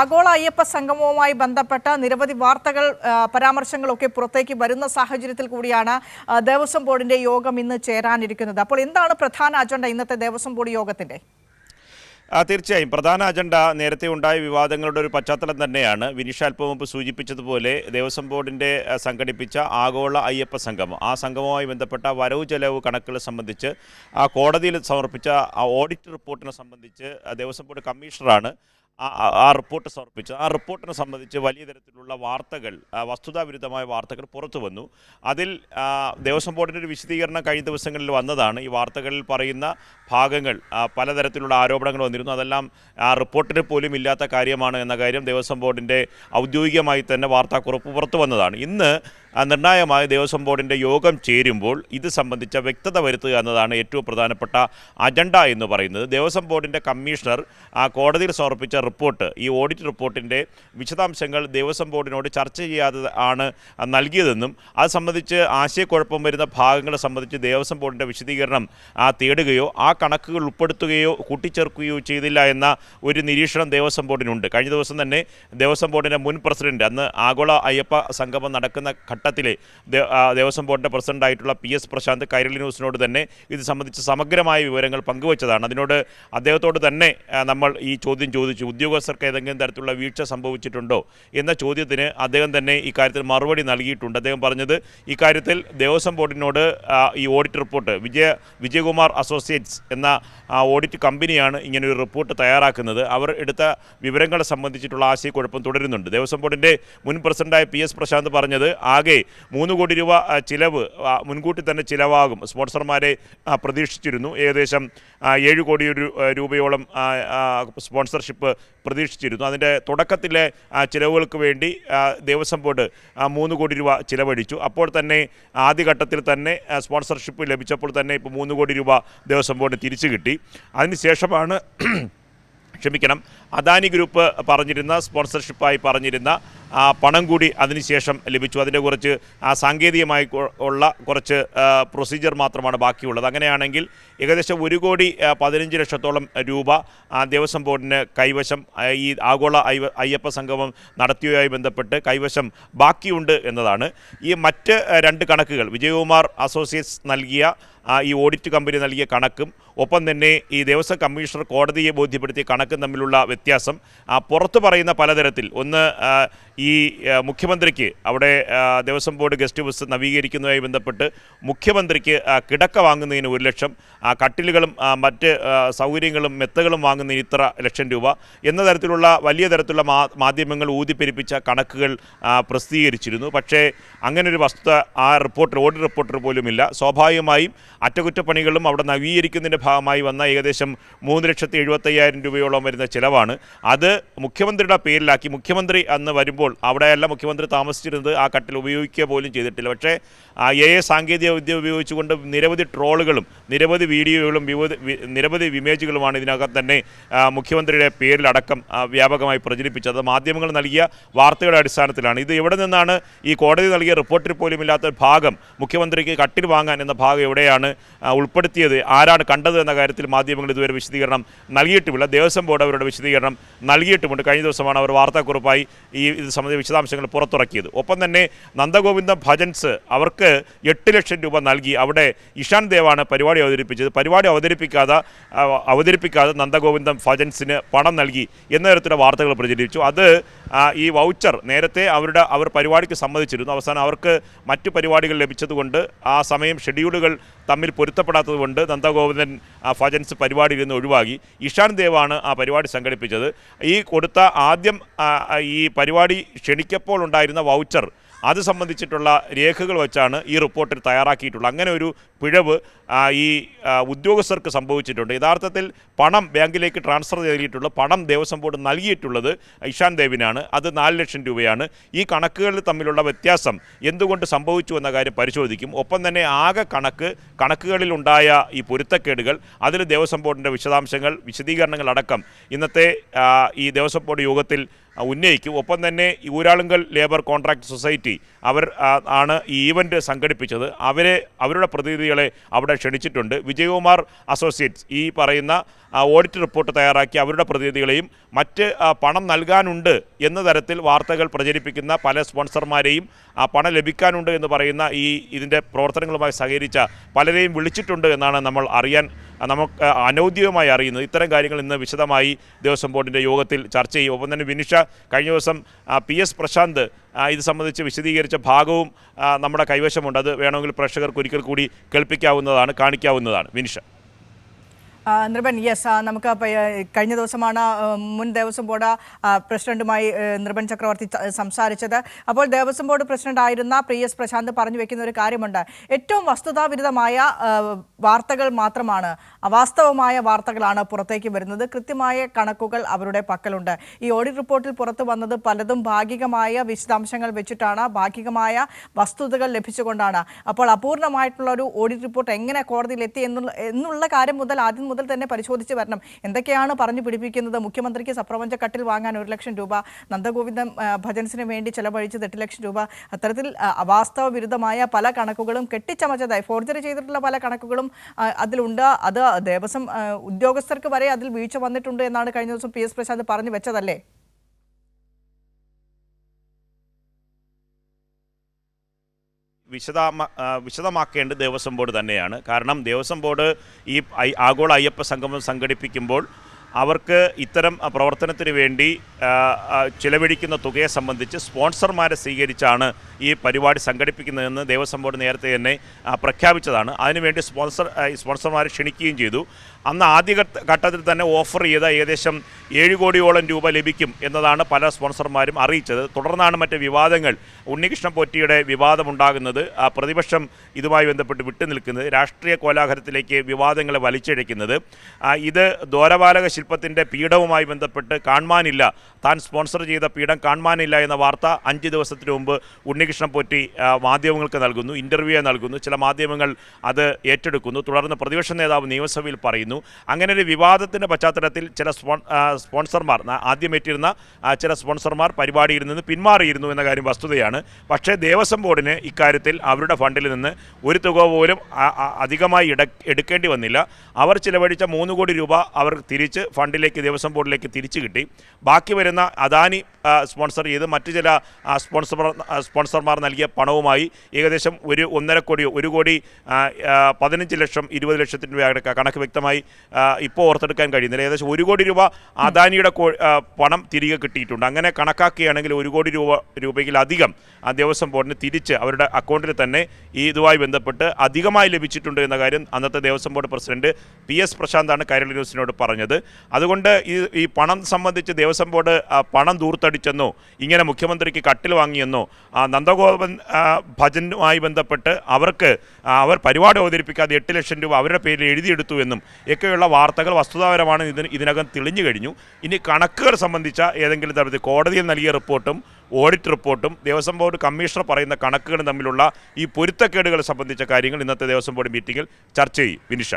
ആഗോള അയ്യപ്പ സംഗമവുമായി ബന്ധപ്പെട്ട നിരവധി വാർത്തകൾ പരാമർശങ്ങളൊക്കെ പുറത്തേക്ക് വരുന്ന സാഹചര്യത്തിൽ കൂടിയാണ് ദേവസ്വം ബോർഡിന്റെ യോഗം ഇന്ന് ചേരാനിരിക്കുന്നത്. അപ്പോൾ എന്താണ് പ്രധാന അജണ്ട ഇന്നത്തെ ദേവസ്വം ബോർഡ് യോഗത്തിന്റെ? തീർച്ചയായും. പ്രധാന അജണ്ട നേരത്തെ ഉണ്ടായ വിവാദങ്ങളുടെ ഒരു പശ്ചാത്തലം തന്നെയാണ്. വിനിഷാൽപ്പമുമ്പ് സൂചിപ്പിച്ചതുപോലെ ദേവസ്വം ബോർഡിന്റെ സംഘടിപ്പിച്ച ആഗോള അയ്യപ്പ സംഗമം. ആ സംഗമവുമായി ബന്ധപ്പെട്ട വരവ് ചെലവ് കണക്കുകൾ സംബന്ധിച്ച് ആ കോടതിയിൽ സമർപ്പിച്ച ആ ഓഡിറ്റ് റിപ്പോർട്ടിനെ സംബന്ധിച്ച് ദേവസ്വം ബോർഡ് കമ്മീഷണറാണ് ആ- റിപ്പോർട്ട് സമർപ്പിച്ചത് ആ റിപ്പോർട്ടിനെ സംബന്ധിച്ച് വലിയ തരത്തിലുള്ള വാർത്തകൾ വസ്തുതാവിരുദ്ധമായ വാർത്തകൾ പുറത്തു വന്നു. അതിൽ ദേവസ്വം ബോർഡിന്റെ ഒരു വിശദീകരണം കഴിഞ്ഞ ദിവസങ്ങളിൽ വന്നതാണ്. ഈ വാർത്തകളിൽ പറയുന്ന ഭാഗങ്ങൾ പലതരത്തിലുള്ള ആരോപണങ്ങൾ വന്നിരുന്നു. അതെല്ലാം ആ റിപ്പോർട്ടിന് പോലും ഇല്ലാത്ത കാര്യമാണ് എന്ന കാര്യം ദേവസ്വം ബോർഡിന്റെ ഔദ്യോഗികമായി തന്നെ വാർത്താക്കുറിപ്പ് പുറത്തു വന്നതാണ്. ഇന്ന് നിർണായകമായ ദേവസ്വം ബോർഡിന്റെ യോഗം ചേരുമ്പോൾ ഇത് സംബന്ധിച്ച വ്യക്തത വരുത്തുക എന്നതാണ് ഏറ്റവും പ്രധാനപ്പെട്ട അജണ്ട എന്ന് പറയുന്നത്. ദേവസ്വം ബോർഡിന്റെ കമ്മീഷണർ ആ കോടതിയിൽ സമർപ്പിച്ച റിപ്പോർട്ട് ഈ ഓഡിറ്റ് റിപ്പോർട്ടിന്റെ വിശദാംശങ്ങൾ ദേവസ്വം ബോർഡിനോട് ചർച്ച ചെയ്യാതെ ആണ് നൽകിയതെന്നും അത് സംബന്ധിച്ച് ആശയക്കുഴപ്പം വരുന്ന ഭാഗങ്ങളെ സംബന്ധിച്ച് ദേവസ്വം ബോർഡിന്റെ വിശദീകരണം ആ തേടുകയോ ആ കണക്കുകൾ ഉൾപ്പെടുത്തുകയോ കൂട്ടിച്ചേർക്കുകയോ ചെയ്തില്ല എന്ന ഒരു നിരീക്ഷണം ദേവസ്വം ബോർഡിനുണ്ട്. കഴിഞ്ഞ ദിവസം തന്നെ ദേവസ്വം ബോർഡിന്റെ മുൻ പ്രസിഡന്റ് അന്ന് ആഗോള അയ്യപ്പ സംഗമം നടക്കുന്ന ഘട്ടത്തിലെ ദേവസ്വം ബോർഡിന്റെ പ്രസിഡന്റായിട്ടുള്ള പി എസ് പ്രശാന്ത് കൈരളി ന്യൂസിനോട് തന്നെ ഇത് സംബന്ധിച്ച് സമഗ്രമായ വിവരങ്ങൾ പങ്കുവച്ചതാണ്. അതിനോട് അദ്ദേഹത്തോട് തന്നെ നമ്മൾ ഈ ചോദ്യം ചോദിച്ചു ഉദ്യോഗസ്ഥർക്ക് ഏതെങ്കിലും തരത്തിലുള്ള വീഴ്ച സംഭവിച്ചിട്ടുണ്ടോ എന്ന ചോദ്യത്തിന് അദ്ദേഹം തന്നെ ഇക്കാര്യത്തിൽ മറുപടി നൽകിയിട്ടുണ്ട്. അദ്ദേഹം പറഞ്ഞത് ഇക്കാര്യത്തിൽ ദേവസ്വം ബോർഡിനോട് ഈ audit report Vijaya Vijayakumar associates എന്ന ഓഡിറ്റ് കമ്പനിയാണ് ഇങ്ങനെ ഒരു റിപ്പോർട്ട് തയ്യാറാക്കുന്നത്. അവർ എടുത്ത വിവരങ്ങളെ സംബന്ധിച്ചിട്ടുള്ള ആശയക്കുഴപ്പം തുടരുന്നുണ്ട്. ദേവസ്വം ബോർഡിന്റെ മുൻ പ്രസിഡന്റായ പി എസ് പ്രശാന്ത് പറഞ്ഞത് ആകെ മൂന്ന് കോടി രൂപ ചിലവ് മുൻകൂട്ടി തന്നെ ചിലവാകും. സ്പോൺസർമാരെ പ്രതീക്ഷിച്ചിരുന്നു. ഏകദേശം ഏഴ് കോടി രൂപയോളം സ്പോൺസർഷിപ്പ് പ്രതീക്ഷിച്ചിരുന്നു. അതിന്റെ തുടക്കത്തിലെ ചിലവുകൾക്ക് വേണ്ടി ദേവസ്വം ബോർഡ് മൂന്ന് കോടി രൂപ ചിലവഴിച്ചു. അപ്പോൾ തന്നെ ആദ്യഘട്ടത്തിൽ തന്നെ സ്പോൺസർഷിപ്പ് ലഭിച്ചപ്പോൾ തന്നെ ഇപ്പോൾ മൂന്ന് കോടി രൂപ ദേവസ്വം ബോർഡ് തിരിച്ചു കിട്ടി. അതിനുശേഷമാണ് ക്ഷമിക്കണം അദാനി ഗ്രൂപ്പ് പറഞ്ഞിരുന്ന സ്പോൺസർഷിപ്പായി പറഞ്ഞിരുന്ന ആ, പണം കൂടി അതിനുശേഷം ലഭിച്ചു. അതിന്റെ കുറച്ച് ആ, സാങ്കേതികമായി ഉള്ള കുറച്ച് പ്രൊസീജിയർ മാത്രമാണ് ബാക്കിയുള്ളത്. അങ്ങനെയാണെങ്കിൽ ഏകദേശം ഒരു കോടി പതിനഞ്ച് ലക്ഷത്തോളം രൂപ ദേവസ്വം ബോർഡിന് കൈവശം ഈ ആഗോള അയ്യ- അയ്യപ്പ സംഗമം നടത്തിയതുമായി ബന്ധപ്പെട്ട് കൈവശം ബാക്കിയുണ്ട് എന്നതാണ്. ഈ മറ്റ് രണ്ട് കണക്കുകൾ വിജയകുമാർ അസോസിയേറ്റ്സ് നൽകിയ ഈ ഓഡിറ്റ് കമ്പനി നൽകിയ കണക്കും ഒപ്പം തന്നെ ഈ ദേവസ്വം കമ്മീഷണർ കോടതിയെ ബോധ്യപ്പെടുത്തിയ കണക്കും തമ്മിലുള്ള വ്യത്യാസം പുറത്തു പറയുന്ന പലതരത്തിൽ ഒന്ന് ഈ മുഖ്യമന്ത്രിക്ക് അവിടെ ദേവസ്വം ബോർഡ് ഗസ്റ്റ് ഹൗസ് നവീകരിക്കുന്നതുമായി ബന്ധപ്പെട്ട് മുഖ്യമന്ത്രിക്ക് കിടക്ക വാങ്ങുന്നതിന് ഒരു ലക്ഷം കട്ടിലുകളും മറ്റ് സൗകര്യങ്ങളും മെത്തകളും വാങ്ങുന്നതിന് ഇത്ര ലക്ഷം രൂപ എന്ന തരത്തിലുള്ള വലിയ തരത്തിലുള്ള മാധ്യമങ്ങൾ ഊതിപ്പെരിപ്പിച്ച കണക്കുകൾ പ്രസിദ്ധീകരിച്ചിരുന്നു. പക്ഷേ അങ്ങനെ ഒരു വസ്തുത ആ റിപ്പോർട്ടർ ഓഡിറ്റ് റിപ്പോർട്ടർ പോലുമില്ല. സ്വാഭാവികമായും അറ്റകുറ്റപ്പണികളും അവിടെ നവീകരിക്കുന്നതിന്റെ ഭാഗമായി വന്ന ഏകദേശം മൂന്ന് ലക്ഷത്തി എഴുപത്തയ്യായിരം രൂപയോളം വരുന്ന ചിലവാണ്. അത് മുഖ്യമന്ത്രിയുടെ പേരിലാക്കി മുഖ്യമന്ത്രി അന്ന് വരുമ്പോൾ അവിടെയല്ല മുഖ്യമന്ത്രി താമസിച്ചിരുന്നത്. ആ കട്ടിൽ ഉപയോഗിക്കുക പോലും ചെയ്തിട്ടില്ല. പക്ഷേ എ എ സാങ്കേതിക വിദ്യ ഉപയോഗിച്ചുകൊണ്ട് നിരവധി ട്രോളുകളും നിരവധി വീഡിയോകളും നിരവധി ഇമേജുകളുമാണ് ഇതിനകത്ത് തന്നെ മുഖ്യമന്ത്രിയുടെ പേരിലടക്കം വ്യാപകമായി പ്രചരിപ്പിച്ചത്. മാധ്യമങ്ങൾ നൽകിയ വാർത്തകളുടെ അടിസ്ഥാനത്തിലാണ്. ഇത് എവിടെ നിന്നാണ് ഈ കോടതി നൽകിയ റിപ്പോർട്ടിൽ പോലും ഇല്ലാത്ത ഭാഗം മുഖ്യമന്ത്രിക്ക് കട്ടിൽ വാങ്ങാൻ എന്ന ഭാഗം എവിടെയാണ് ഉൾപ്പെടുത്തിയത് ആരാണ് കണ്ടത് എന്ന കാര്യത്തിൽ മാധ്യമങ്ങൾ ഇതുവരെ വിശദീകരണം നൽകിയിട്ടുമില്ല ദേവസ്വം ബോർഡ് അവരുടെ വിശദീകരണം നൽകിയിട്ടുമുണ്ട്. കഴിഞ്ഞ ദിവസമാണ് അവർ വാർത്താക്കുറിപ്പായി ഈ ഇത് സംബന്ധിച്ച വിശദാംശങ്ങൾ പുറത്തിറക്കിയത്. ഒപ്പം തന്നെ നന്ദഗോവിന്ദ ഭജൻസ് അവർക്ക് എട്ട് ലക്ഷം രൂപ നൽകി. അവിടെ ഇഷാൻ ദേവാണ് പരിപാടി അവതരിപ്പിച്ചത്. പരിപാടി അവതരിപ്പിക്കാതെ അവതരിപ്പിക്കാതെ നന്ദഗോവിന്ദം ഭജൻസിന് പണം നൽകി എന്ന തരത്തിലുള്ള വാർത്തകൾ പ്രചരിപ്പിച്ചു അത് ഈ വൗച്ചർ നേരത്തെ അവരുടെ അവർ പരിപാടിക്ക് സമ്മതിച്ചിരുന്നു. അവസാനം അവർക്ക് മറ്റു പരിപാടികൾ ലഭിച്ചതുകൊണ്ട് ആ സമയം ഷെഡ്യൂളുകൾ തമ്മിൽ പൊരുത്തപ്പെടാത്തതുകൊണ്ട് നന്ദഗോവിന്ദൻ ആ, ഭജൻസ് പരിപാടിയിൽ നിന്ന് ഒഴിവാക്കി. ഇഷാൻ ദേവാണ് ആ പരിപാടി സംഘടിപ്പിച്ചത്. ഈ കൊടുത്ത ആദ്യം ഈ പരിപാടി ക്ഷണിക്കപ്പോൾ ഉണ്ടായിരുന്ന വൗച്ചർ അത് സംബന്ധിച്ചിട്ടുള്ള രേഖകൾ വെച്ചാണ് ഈ റിപ്പോർട്ടിൽ തയ്യാറാക്കിയിട്ടുള്ളത്. അങ്ങനെ ഒരു പിഴവ് ഈ ഉദ്യോഗസ്ഥർക്ക് സംഭവിച്ചിട്ടുണ്ട്. യഥാർത്ഥത്തിൽ പണം ബാങ്കിലേക്ക് ട്രാൻസ്ഫർ ചെയ്തിട്ടുള്ള പണം ദേവസ്വം ബോർഡ് നൽകിയിട്ടുള്ളത് ഇഷാൻ ദേവിനാണ്. അത് നാല് ലക്ഷം രൂപയാണ്. ഈ കണക്കുകളിൽ തമ്മിലുള്ള വ്യത്യാസം എന്തുകൊണ്ട് സംഭവിച്ചു എന്ന കാര്യം പരിശോധിക്കും. ഒപ്പം തന്നെ ആകെ കണക്ക് കണക്കുകളിലുണ്ടായ ഈ പൊരുത്തക്കേടുകൾ അതിൽ ദേവസ്വം ബോർഡിന്റെ വിശദാംശങ്ങൾ വിശദീകരണങ്ങൾ അടക്കം ഇന്നത്തെ ഈ ദേവസ്വം ബോർഡ് യോഗത്തിൽ ഉന്നയിക്കും. ഒപ്പം തന്നെ ഊരാളുങ്കൽ ലേബർ കോൺട്രാക്ട് സൊസൈറ്റി അവർ ആണ് ഈ ഈവന്റ് സംഘടിപ്പിച്ചത്. അവരെ അവരുടെ പ്രതിനിധി പ്രതിനിധികളെ അവിടെ ക്ഷണിച്ചിട്ടുണ്ട്. വിജയകുമാർ അസോസിയേറ്റ്സ് ഈ പറയുന്ന ഓഡിറ്റ് റിപ്പോർട്ട് തയ്യാറാക്കി അവരുടെ പ്രതിനിധികളെയും മറ്റ് പണം നൽകാനുണ്ട് എന്ന തരത്തിൽ വാർത്തകൾ പ്രചരിപ്പിക്കുന്ന പല സ്പോൺസർമാരെയും പണം ലഭിക്കാനുണ്ട് എന്ന് പറയുന്ന ഈ ഇതിന്റെ പ്രവർത്തനങ്ങളുമായി സഹകരിച്ച പലരെയും വിളിച്ചിട്ടുണ്ട് എന്നാണ് നമ്മൾ അറിയാൻ നമുക്ക് അനൗദ്യോഗികമായി അറിയുന്നത് ഇത്തരം കാര്യങ്ങൾ ഇന്ന് വിശദമായി ദേവസ്വം ബോർഡിന്റെ യോഗത്തിൽ ചർച്ച ചെയ്യും. ഒപ്പം തന്നെ വിനിഷ കഴിഞ്ഞ ദിവസം പി എസ് പ്രശാന്ത് ഇത് സംബന്ധിച്ച് വിശദീകരിച്ച ഭാഗവും നമ്മുടെ കൈവശമുണ്ട്. അത് വേണമെങ്കിൽ പ്രേക്ഷകർക്ക് ഒരിക്കൽ കൂടി കേൾപ്പിക്കാവുന്നതാണ് കാണിക്കാവുന്നതാണ്. വിനിഷ. നൃപൻ യെസ് നമുക്ക് കഴിഞ്ഞ ദിവസമാണ് മുൻ ദേവസ്വം ബോർഡ് പ്രസിഡന്റുമായി നൃപൻ ചക്രവർത്തി സംസാരിച്ചത്. അപ്പോൾ ദേവസ്വം ബോർഡ് പ്രസിഡന്റ് ആയിരുന്ന പ്രി എസ് പ്രശാന്ത് പറഞ്ഞു വെക്കുന്ന ഒരു കാര്യമുണ്ട്. ഏറ്റവും വസ്തുതാവിരുദ്ധമായ വാർത്തകൾ മാത്രമാണ് അവാസ്തവമായ വാർത്തകളാണ് പുറത്തേക്ക് വരുന്നത്. കൃത്യമായ കണക്കുകൾ അവരുടെ പക്കലുണ്ട്. ഈ ഓഡിറ്റ് റിപ്പോർട്ടിൽ പുറത്തു വന്നത് പലതും ഭാഗികമായ വിശദാംശങ്ങൾ വെച്ചിട്ടാണ് ഭാഗികമായ വസ്തുതകൾ ലഭിച്ചുകൊണ്ടാണ്. അപ്പോൾ അപൂർണമായിട്ടുള്ള ഒരു ഓഡിറ്റ് റിപ്പോർട്ട് എങ്ങനെ കോടതിയിൽ എത്തി എന്നുള്ള എന്നുള്ള കാര്യം മുതൽ ആദ്യം മുതൽ തന്നെ പരിശോധിച്ച് വരണം. എന്തൊക്കെയാണ് പറഞ്ഞു പിടിപ്പിക്കുന്നത്? മുഖ്യമന്ത്രിക്ക് സപ്രപഞ്ച കട്ടിൽ വാങ്ങാൻ ഒരു ലക്ഷം രൂപ നന്ദഗോവിന്ദൻ ഭജൻസിന് വേണ്ടി ചെലവഴിച്ചത് എട്ട് ലക്ഷം രൂപ. അത്തരത്തിൽ അവാസ്തവ വിരുദ്ധമായ പല കണക്കുകളും കെട്ടിച്ചമച്ചതായി ഫോർജറി ചെയ്തിട്ടുള്ള പല കണക്കുകളും അതിലുണ്ട്. അത് ദേവസ്വം ഉദ്യോഗസ്ഥർക്ക് വരെ അതിൽ വീഴ്ച വന്നിട്ടുണ്ട് എന്നാണ് കഴിഞ്ഞ ദിവസം പി എസ് പ്രശാന്ത് പറഞ്ഞു വെച്ചതല്ലേ? വിശദമാ വിശദമാക്കേണ്ടത് ദേവസ്വം ബോർഡ് തന്നെയാണ്. കാരണം ദേവസ്വം ബോർഡ് ഈ ആഗോള അയ്യപ്പ സംഗമം സംഘടിപ്പിക്കുമ്പോൾ അവർക്ക് ഇത്തരം പ്രവർത്തനത്തിന് വേണ്ടി ചിലവഴിക്കുന്ന തുകയെ സംബന്ധിച്ച് സ്പോൺസർമാരെ സ്വീകരിച്ചാണ് ഈ പരിപാടി സംഘടിപ്പിക്കുന്നതെന്ന് ദേവസ്വം ബോർഡ് നേരത്തെ തന്നെ പ്രഖ്യാപിച്ചതാണ്. അതിനുവേണ്ടി സ്പോൺസർ സ്പോൺസർമാരെ ക്ഷണിക്കുകയും ചെയ്തു. അന്ന് ആദ്യ ഘട്ടത്തിൽ തന്നെ ഓഫർ ചെയ്ത ഏകദേശം ഏഴ് കോടിയോളം രൂപ ലഭിക്കും എന്നതാണ് പല സ്പോൺസർമാരും അറിയിച്ചത്. തുടർന്നാണ് മറ്റ് വിവാദങ്ങൾ ഉണ്ണികൃഷ്ണൻ പോറ്റിയുടെ വിവാദമുണ്ടാകുന്നത് പ്രതിപക്ഷം ഇതുമായി ബന്ധപ്പെട്ട് വിട്ടുനിൽക്കുന്നത് രാഷ്ട്രീയ കോലാഹലത്തിലേക്ക് വിവാദങ്ങളെ വലിച്ചിഴയ്ക്കുന്നത്. ഇത് ദ്വാരപാലക ശില്പത്തിന്റെ പീഠവുമായി ബന്ധപ്പെട്ട് കാണുവാനില്ല താൻ സ്പോൺസർ ചെയ്ത പീഠം കാണുവാനില്ല എന്ന വാർത്ത അഞ്ച് ദിവസത്തിന് മുമ്പ് ഉണ്ണികൃഷ്ണൻ പോറ്റി മാധ്യമങ്ങൾക്ക് നൽകുന്നു ഇന്റർവ്യൂ നൽകുന്നു ചില മാധ്യമങ്ങൾ അത് ഏറ്റെടുക്കുന്നു. തുടർന്ന് പ്രതിപക്ഷ നേതാവ് നിയമസഭയിൽ പറയുന്നു അങ്ങനെ ഒരു വിവാദത്തിന്റെ പശ്ചാത്തലത്തിൽ ചില സ്പോൺസർമാർ ആദ്യം ഏറ്റിരുന്ന ചില സ്പോൺസർമാർ പരിപാടിയിൽ നിന്ന് പിന്മാറിയിരുന്നു എന്ന കാര്യം വസ്തുതയാണ്. പക്ഷേ ദേവസ്വം ബോർഡിന് ഇക്കാര്യത്തിൽ അവരുടെ ഫണ്ടിൽ നിന്ന് ഒരു തുക പോലും അധികമായി എടുക്കേണ്ടി വന്നില്ല. അവർ ചിലവഴിച്ച മൂന്ന് കോടി രൂപ അവർ തിരിച്ച് ഫണ്ടിലേക്ക് ദേവസ്വം ബോർഡിലേക്ക് തിരിച്ചു കിട്ടി. ബാക്കി വരുന്ന അദാനി സ്പോൺസർ ചെയ്ത് മറ്റു ചില സ്പോൺസർ സ്പോൺസർ സ്പോൺസർമാർ നൽകിയ പണവുമായി ഏകദേശം ഒരു ഒന്നര കോടിയോ ഒരു കോടി പതിനഞ്ച് ലക്ഷം ഇരുപത് ലക്ഷത്തിന് രൂപയുടെ കണക്ക് വ്യക്തമായി ഇപ്പോൾ ഓർത്തെടുക്കാൻ കഴിയുന്നില്ല. ഏകദേശം ഒരു കോടി രൂപ അദാനിയുടെ പണം തിരികെ കിട്ടിയിട്ടുണ്ട്. അങ്ങനെ കണക്കാക്കുകയാണെങ്കിൽ ഒരു കോടി രൂപ രൂപയിലധികം ആ ദേവസ്വം ബോർഡിന് തിരിച്ച് അവരുടെ അക്കൗണ്ടിൽ തന്നെ ഈ ഇതുമായി ബന്ധപ്പെട്ട് അധികമായി ലഭിച്ചിട്ടുണ്ട് എന്ന കാര്യം അന്നത്തെ Devaswom board president P S പ്രശാന്താണ് Kairali ന്യൂസിനോട് പറഞ്ഞത്. അതുകൊണ്ട് ഈ ഈ പണം സംബന്ധിച്ച് ദേവസ്വം ബോർഡ് പണം ദൂർത്തടിച്ചെന്നോ ഇങ്ങനെ മുഖ്യമന്ത്രിക്ക് കട്ടിൽ വാങ്ങിയെന്നോ ആ, നന്ദഗോപൻ ഭജനുമായി ബന്ധപ്പെട്ട് അവർക്ക് അവർ പരിപാടി അവതരിപ്പിക്കാതെ എട്ട് ലക്ഷം രൂപ അവരുടെ പേരിൽ എഴുതിയെടുത്തു എന്നും ഒക്കെയുള്ള വാർത്തകൾ വസ്തുതാപരമാണ് ഇതിന് ഇതിനകം തെളിഞ്ഞു കഴിഞ്ഞു. ഇനി കണക്കുകൾ സംബന്ധിച്ച ഏതെങ്കിലും തരത്തിൽ കോടതിയിൽ നൽകിയ റിപ്പോർട്ടും ഓഡിറ്റ് റിപ്പോർട്ടും ദേവസ്വം ബോർഡ് കമ്മീഷണർ പറയുന്ന കണക്കുകളും തമ്മിലുള്ള ഈ പൊരുത്തക്കേടുകൾ സംബന്ധിച്ച കാര്യങ്ങൾ ഇന്നത്തെ ദേവസ്വം ബോർഡ് മീറ്റിംഗിൽ ചർച്ച ചെയ്യും. വിനിഷ.